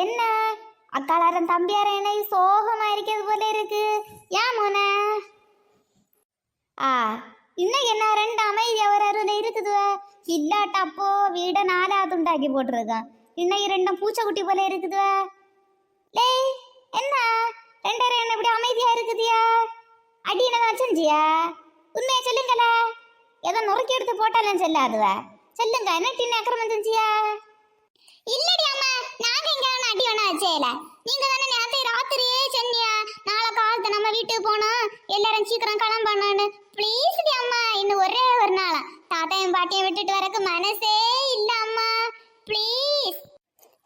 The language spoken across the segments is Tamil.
என்ன? அக்காளாரன் தம்பியாரன் என்ன சோகமா இருக்கிறது போல இருக்கு. ஏன் மோன? ஆ இன்னும் என்ன ரெண்டு அமைதி அவர் அருள் இருக்குது இல்லாட்டப்போ வீடை நாலா துண்டாக்கி போட்டிருக்கான். இன்னும் ரெண்டும் பூச்சக்குட்டி போல இருக்குது லேய் என்ன? ரெண்டு பேரும் என்ன இப்படி அமைதியா இருக்குதியா? அடி என்ன செஞ்சியா? உண்மையை சொல்லுங்கள. ஏதோ நொறுக்கி எடுத்து போட்டாலும் செல்லாதுவ. சொல்லுங்க என்ன டின்னு அக்கிரமம் செஞ்சியா? இல்லடி நாங்க இங்க அடி ஒன்றும் வச்சேல. நீங்க தானே நேரத்தை ராத்திரியே சென்னியா? நாளை காலத்து நம்ம வீட்டுக்கு போனோம் எல்லாரும் சீக்கிரம் கிளம்பணும்னு ப்ளீஸ் அம்மா இன்னும் ஒரே ஒரு நாளா. தாத்தாயும் பாட்டியும் விட்டுட்டு வரக்கு மனசே இல்ல அம்மா. ப்ளீஸ்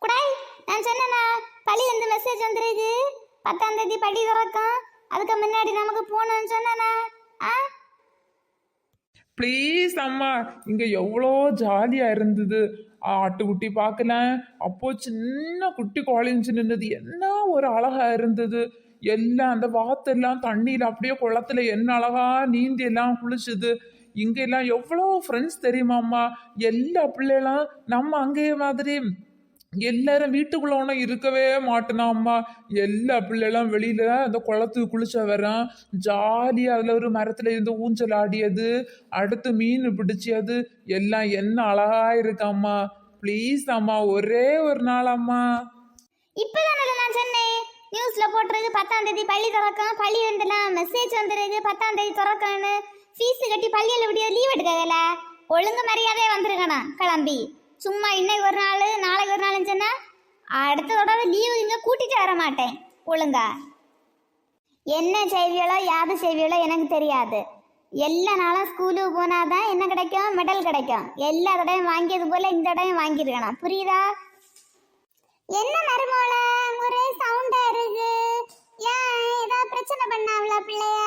குடாய் நான் சொன்னா பள்ளி வந்து மெசேஜ் வந்துருக்கு பத்தாம் தேதி படி திறக்கும். அதுக்கு முன்னாடி நமக்கு போகணும்னு சொன்னேனா ஆ? ப்ளீஸ் அம்மா இங்க எவ்வளோ ஜாலியாக இருந்தது. ஆட்டுக்குட்டி பார்க்கலாம் அப்போ சின்ன குட்டி குழஞ்சு நின்னது. என்ன ஒரு அழகா இருந்தது. எல்லாம் அந்த வாத்தெல்லாம் தண்ணியில் அப்படியே குளத்துல என்ன அழகா நீந்தி எல்லாம் குளிச்சுது. இங்கெல்லாம் எவ்வளோ ஃப்ரெண்ட்ஸ் தெரியுமாம்மா எல்லா பிள்ளைலாம் நம்ம அங்கே மாதிரி எல்லாரும் வீட்டுக்குள்ள ஒன்றும் இருக்கவே மாட்டேனா அம்மா? எல்லா பிள்ளைகளும் வெளியில அந்த குளத்துக்கு குளிச்ச வரான் ஜாலியாக அதில் ஒரு மரத்தில் இருந்து ஊஞ்சல் ஆடியது. அடுத்து மீன் பிடிச்சது. எல்லாம் என்ன அழகா இருக்காம்மா ப்ளீஸ் அம்மா ஒரே ஒரு நாள் அம்மா. இப்பதானே நான் சொன்னேன். நியூஸ்ல போட்டிருக்கு பத்தாம் தேதி பள்ளி திறக்கும். பள்ளி வந்துனா மெசேஜ் வந்துருது பத்தாம் தேதி திறக்கும்னு. ஃபீஸ் கட்டி பள்ளியில் விடிய லீவ் எடுக்கல ஒழுங்கு மரியாதையே வந்திருக்கணும் கிளம்பி. சும்மா இன்னைக்கு ஒரு நாள் நாளைக்கு ஒரு நாள்னு சொன்னா அடுத்த தடவை லீவு இங்கே கூட்டிட்டு வர மாட்டேன் ஒழுங்கா. என்ன செய்வியளோ யாது செய்வியளோ எனக்கு தெரியாது. எல்லா நாளும் ஸ்கூலுக்கு போனாதான் என்ன கிடைக்கும்? மெடல் கிடைக்கும். எல்லா தடவையும் வாங்கியது போல இந்த தடவையும் வாங்கியிருக்கணும். புரியுதா? என்ன மருமோள? ஒரே சவுண்டா இருக்கு. ஏன்? ஏதாவது பிரச்சனை பண்ணாவளா பிள்ளைய?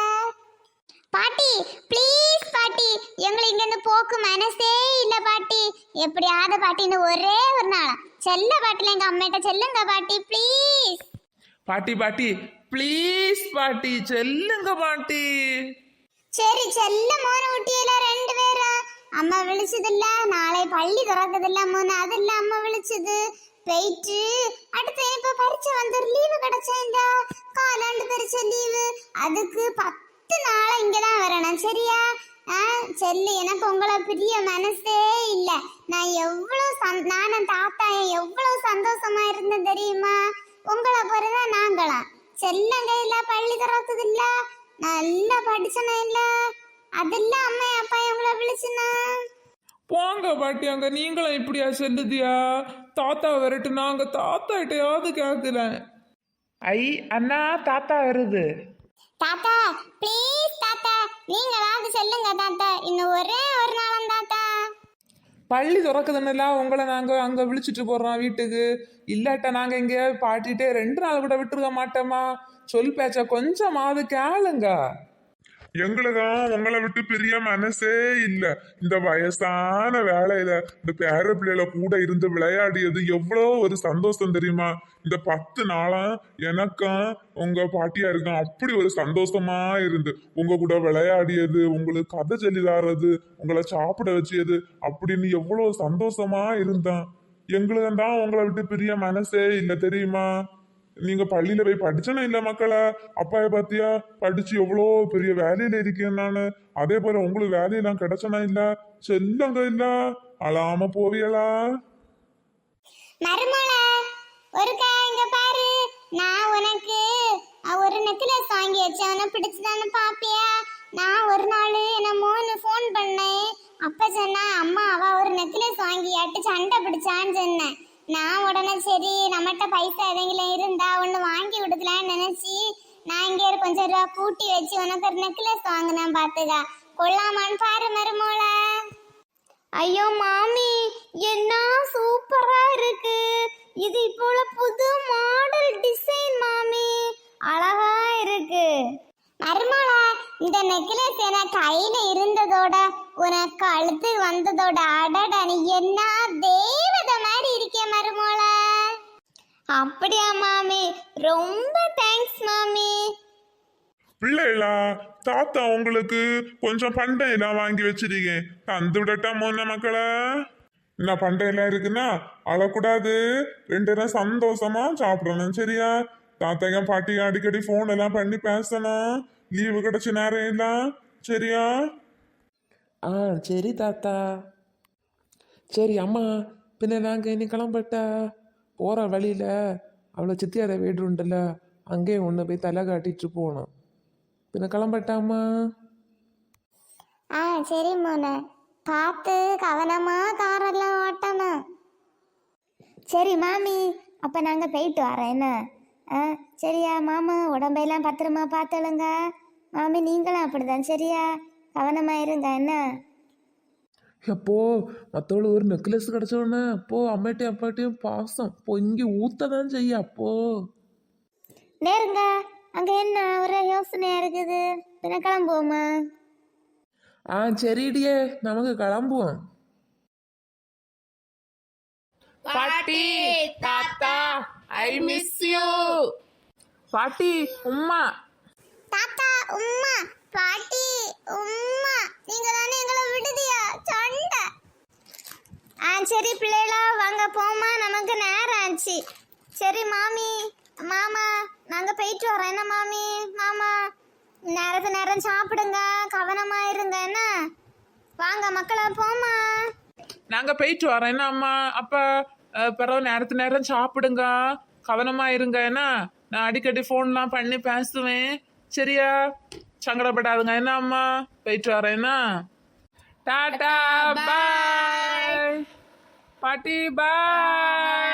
பாட்டி ப்ளீஸ் பாட்டி. எங்களை இங்கேருந்து போக்கு மனசே இல்ல பாட்டி. எப்படியாவது பாட்டின்னு ஒரே ஒரு நாள். செல்ல பாட்டில எங்க அம்மிட்ட செல்லுங்க பாட்டி ப்ளீஸ் பாட்டி பாட்டி ப்ளீஸ் பாட்டி செல்லுங்க பாட்டி. சரி செல்ல மோன ஊட்டியில ரெண்டு பேரா? அம்மா விழிச்சதில்ல நாளை பள்ளி திறக்குதில்ல மோன. அதில்ல அம்மா விழிச்சது. போயிட்டு அடுத்து இப்ப பரீட்சை வந்து லீவு கிடைச்சேன்டா. காலாண்டு பரீட்சை லீவு அதுக்கு பத்து நாளா இங்கதான் வரணும் சரியா? ஆ செல்லு எனக்கு உங்களை பிரிய மனசே இல்ல. நான் எவ்வளவு சந்- நானும் தாத்தா எவ்வளவு சந்தோஷமா இருந்தேன் தெரியுமா? உங்களை போறதான் நாங்களாம். செல்லம் இல்ல பள்ளி திறக்குது இல்ல நல்லா படிச்சனா இல்ல? அதெல்லாம் அம்மா அப்பா உங்களை விழிச்சுனா? போங்க பாட்டி அங்க நீங்களும் இப்படியா செல்லுதியா? தாத்தா வரட்டு நாங்க தாத்தா கிட்டயாவது கேட்கல ஐ அண்ணா தாத்தா வருது. தாத்தா ப்ளீஸ் தாத்தா நீங்களாவது செல்லுங்க தாத்தா. இன்னும் ஒரே ஒரு நாளம் பள்ளி திறக்குதுன்னுலாம் உங்களை நாங்கள் அங்கே விழிச்சிட்டு போகிறோம் வீட்டுக்கு. இல்லாட்ட நாங்கள் இங்கே பாட்டிகிட்டே ரெண்டு நாள் கூட விட்டுருக்க மாட்டோமா? சொல் பேச்ச கொஞ்சமாவது கேளுங்க. எங்களுக்கும் உங்களை விட்டு பெரிய மனசே இல்ல. இந்த வயசான வேலையில இந்த பேர பிள்ளைல கூட இருந்து விளையாடியது எவ்வளோ ஒரு சந்தோஷம் தெரியுமா? இந்த பத்து நாளா எனக்கும் உங்க பாட்டியா இருக்கும் அப்படி ஒரு சந்தோஷமா இருந்து உங்க கூட விளையாடியது உங்களுக்கு கதை சொல்லி தாரது உங்களை சாப்பிட வச்சது அப்படின்னு எவ்வளோ சந்தோஷமா இருந்தான். எங்களுக்கு தான் உங்களை விட்டு பெரிய மனசே இல்லை தெரியுமா? நீங்க பள்ளியில போய் படிச்சனா இல்ல மக்களே அப்பாய பாத்தியா? படிச்சு எவ்வளோ பெரிய வேலையில இருக்கேன் நானு. அதே போல உங்களுக்கு வேலையெல்லாம் கிடைச்சனா இல்ல? செல்லங்க இல்ல? அழாம போவியலா மருமலா ஒருக்கா இங்க பாரு. நான் உனக்கு ஒரு நெக்லஸ் வாங்கி வச்சேன். உனக்கு பிடிச்சதானு பாப்பியா? நான் ஒரு நாள் என்னமோன்னு ஃபோன் பண்ணேன். அப்ப சொன்னா அம்மா அவ ஒரு நெக்லஸ் வாங்கியாட்டு சண்டை பிடிச்சான்னு சொன்னேன். நான் உடனே சரி நம்மகிட்ட பைசா எதெங்கிலும் இருந்தா ஒன்று வாங்கி விடுதலான்னு நினைச்சி நான் இங்கே கொஞ்சம் ரூபா கூட்டி வச்சு உனக்கு ஒரு நெக்லஸ் வாங்கினேன் பார்த்துக்கா. கொள்ளாமான்னு பாரு மருமோள. ஐயோ மாமி என்ன சூப்பரா இருக்கு. இது இப்போ புது மாடல் டிசைன் மாமி. அழகா இருக்கு. மருமோளா இந்த நெக்லஸ் என கையில இருந்ததோட உனக்கு அழுத்து வந்ததோட அடட என்ன தேவ அப்படியா மாமி? ரொம்ப தேங்க்ஸ் மாமி. பிள்ளைகளா தாத்தா உங்களுக்கு கொஞ்சம் பண்டம் எல்லாம் வாங்கி வச்சிருக்கேன். தந்து விடட்டா மோன மக்களே? என்ன பண்டையெல்லாம் இருக்குன்னா அழக்கூடாது. ரெண்டு பேரும் சந்தோஷமா சாப்பிடணும் சரியா? தாத்தையும் பாட்டியும் அடிக்கடி ஃபோன் எல்லாம் பண்ணி பேசணும். லீவு கிடைச்ச நேரம் எல்லாம் சரியா? ஆ சரி தாத்தா. சரி அம்மா பின்ன நாங்கள் இனி கிளம்பட்டா? போகிற வழியில் அவ்வளோ சித்தியார வீடு உண்டுல்ல அங்கேயும் ஒன்று போய் தலை காட்டிட்டு போகணும் பின்ன கிளம்பட்டாமா ஆ சரி மோனே. பார்த்து கவனமா காரெல்லாம் ஓட்டணும். சரி மாமி. அப்போ நாங்கள் போயிட்டு வரோம் என்ன? ஆ சரியா மாமா? உடம்பையெல்லாம் பத்திரமா பார்த்துழுங்க மாமி நீங்களும் அப்படிதான் சரியா? கவனமா இருங்க என்ன? எப்போ மற்றவளுக்கு ஒரு நெக்லஸ் கிடச்சோடனே அப்போ அம்மாட்டையும் அப்பாட்டையும் பாசம். பொங்கி ஊத்த தான் செய்ய அப்போ நேருங்க அங்கே என்ன ஒரு யோசனையா இருக்குது? பின்ன கிளம்புவோமா? ஆ சரிடியே. நமக்கு கிளம்புவோம். பாட்டி தாத்தா ஐ மிஸ் யூ பாட்டி உம்மா. தாத்தா உம்மா. பாட்டி உம்மா. நீங்க தானே எங்களை விடுதியா? சண்டை. ஆ சரி பிள்ளைகளா வாங்க போமா நமக்கு நேரம் ஆச்சு. சரி மாமி மாமா நாங்கள் போயிட்டு வரோம். என்ன மாமி மாமா? நேரத்து நேரம் சாப்பிடுங்க. கவனமா இருங்க. என்ன? வாங்க மக்களா போமா நாங்க போயிட்டு வரோம். என்ன அம்மா? அப்ப அஹ், பிறகு நேரத்து நேரம் சாப்பிடுங்க. கவனமா இருங்க. என்ன? நான் அடிக்கடி ஃபோன்லாம் பண்ணி பேசுவேன். சரியா? சங்கடப்படாதுங்க. என்ன அம்மா? போயிட்டு வரேன் என்ன? டாடா பாய். பாட்டி பாய்.